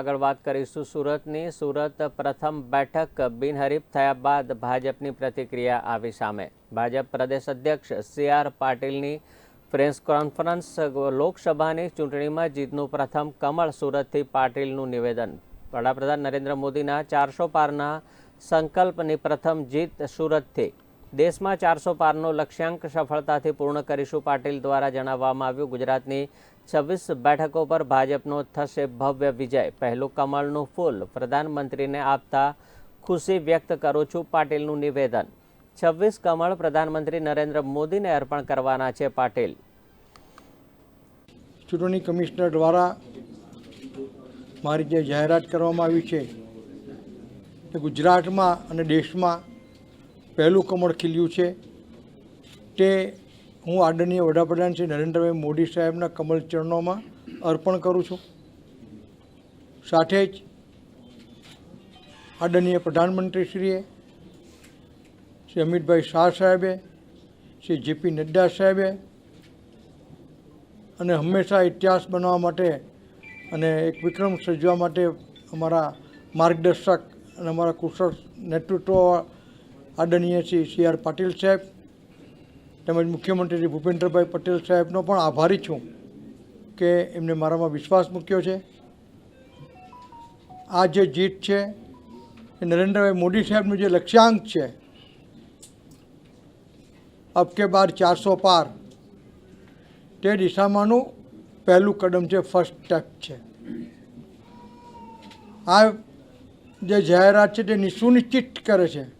આગળ વાત કરીશું સુરતની. સુરત પ્રથમ બેઠક બિનહરીફ થયા બાદ ભાજપની પ્રતિક્રિયા આવી સામે. ભાજપ પ્રદેશ અધ્યક્ષ સી આર પાટીલની પ્રેસ કોન્ફરન્સ લોકસભાની ચૂંટણીમાં જીતનું પ્રથમ કમળ સુરતથી પાટીલનું નિવેદન. વડાપ્રધાન નરેન્દ્ર મોદીના ચારસો પારના સંકલ્પની પ્રથમ જીત સુરતથી. દેશમાં ચારસો પારનો લક્ષ્યાંક સફળતાથી પૂર્ણ કરીશું. પાટીલ દ્વારા જણાવવામાં આવ્યું, ગુજરાતની છવ્વીસ બેઠકો પર ભાજપનો થશે ભવ્ય વિજય. પહેલું કમળનું ફૂલ પ્રધાનમંત્રીને આપતા ખુશી વ્યક્ત કરું છું પાટીલનું નિવેદન. છવ્વીસ કમળ પ્રધાનમંત્રી નરેન્દ્ર મોદીને અર્પણ કરવાના છે પાટીલ. ચૂંટણી કમિશનર દ્વારા મારી જે જાહેરાત કરવામાં આવી છે ગુજરાતમાં અને દેશમાં પહેલું કમળ ખીલ્યું છે. તે હું આદરણીય વડાપ્રધાન શ્રી નરેન્દ્રભાઈ મોદી સાહેબના કમળ ચરણોમાં અર્પણ કરું છું. સાથે જ આદરણીય પ્રધાનમંત્રીશ્રીએ શ્રી અમિતભાઈ શાહ સાહેબે, શ્રી જેપી નડ્ડા સાહેબે અને હંમેશા ઇતિહાસ બનાવવા માટે અને એક વિક્રમ સર્જવા માટે અમારા માર્ગદર્શક અને અમારા કુશળ નેતૃત્વ આદરણીય શ્રી સી આર પાટીલ સાહેબ, તેમજ મુખ્યમંત્રી શ્રી ભૂપેન્દ્રભાઈ પટેલ સાહેબનો પણ આભારી છું કે એમને મારામાં વિશ્વાસ મૂક્યો છે. આ જે જીત છે, એ નરેન્દ્રભાઈ મોદી સાહેબનું જે લક્ષ્યાંક છે, અબ બાર ચારસો પાર, તે દિશામાંનું પહેલું કદમ છે ફર્સ્ટ સ્ટેપ છે. આ જે જાહેરાત છે, તે નિસુનિશ્ચિત કરે છે.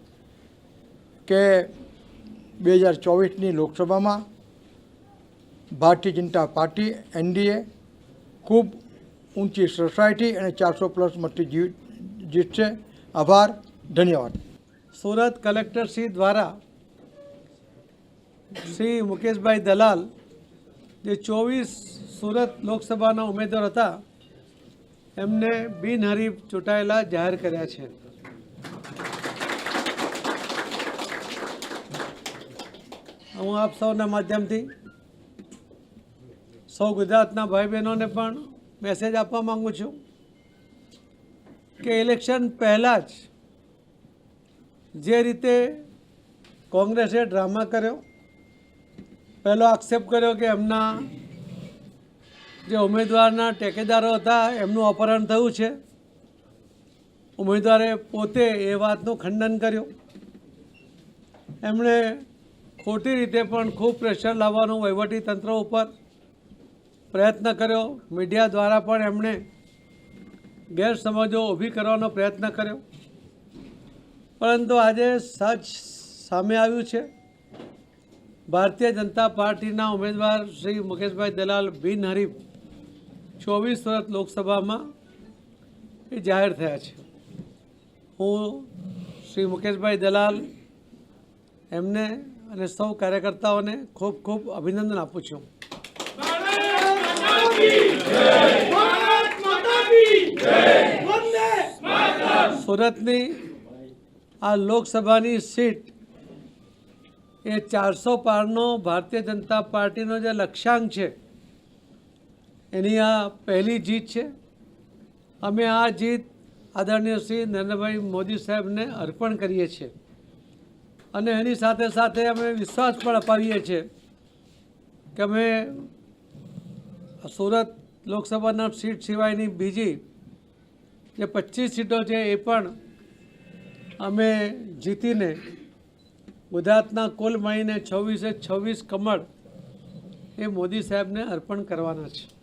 કે બે હજાર ચોવીસની લોકસભામાં ભારતીય જનતા પાર્ટી, એનડીએ, ખૂબ ઊંચી સોસાયટી અને ચારસો પ્લસ મતથી જીત જીતશે. આભાર, ધન્યવાદ. સુરત કલેક્ટર શ્રી દ્વારા શ્રી મુકેશભાઈ દલાલ, જે ચોવીસ સુરત લોકસભાના ઉમેદવાર હતા, એમને બિનહરીફ ચૂંટાયેલા જાહેર કર્યા છે. હું આપ સૌના માધ્યમથી સૌ ગુજરાતના ભાઈ બહેનોને પણ મેસેજ આપવા માગું છું કે ઇલેક્શન પહેલાં જ જે રીતે કોંગ્રેસે ડ્રામા કર્યો, પહેલો આક્ષેપ કર્યો કે એમના જે ઉમેદવારના ટેકેદારો હતા એમનું અપહરણ થયું છે. ઉમેદવારે પોતે એ વાતનું ખંડન કર્યું. એમણે ખોટી રીતે પણ ખૂબ પ્રેશર લાવવાનું તંત્ર ઉપર પ્રયત્ન કર્યો. મીડિયા દ્વારા પણ એમણે ગેરસમજો ઊભી કરવાનો પ્રયત્ન કર્યો. પરંતુ આજે સચ સામે આવ્યું છે. ભારતીય જનતા પાર્ટીના ઉમેદવાર શ્રી મુકેશભાઈ દલાલ બિનહરીફ ચોવીસ સુરત લોકસભામાં એ જાહેર થયા છે. હું શ્રી મુકેશભાઈ દલાલ એમને અને સૌ કાર્યકર્તાઓને ખૂબ ખૂબ અભિનંદન આપું છું. સુરતની આ લોકસભાની સીટ એ ચારસો પારનો ભારતીય જનતા પાર્ટીનો જે લક્ષ્યાંક છે, એની આ પહેલી જીત છે. અમે આ જીત આદરણીય શ્રી નરેન્દ્રભાઈ મોદી સાહેબને અર્પણ કરીએ છીએ. અને એની સાથે સાથે અમે વિશ્વાસ પણ અપાવીએ છીએ કે અમે સુરત લોકસભાના સીટ સિવાયની બીજી જે પચીસ સીટો છે એ પણ અમે જીતીને ગુજરાતના કુલ મળીને છવ્વીસે છવ્વીસ કમળ એ મોદી સાહેબને અર્પણ કરવાના છે.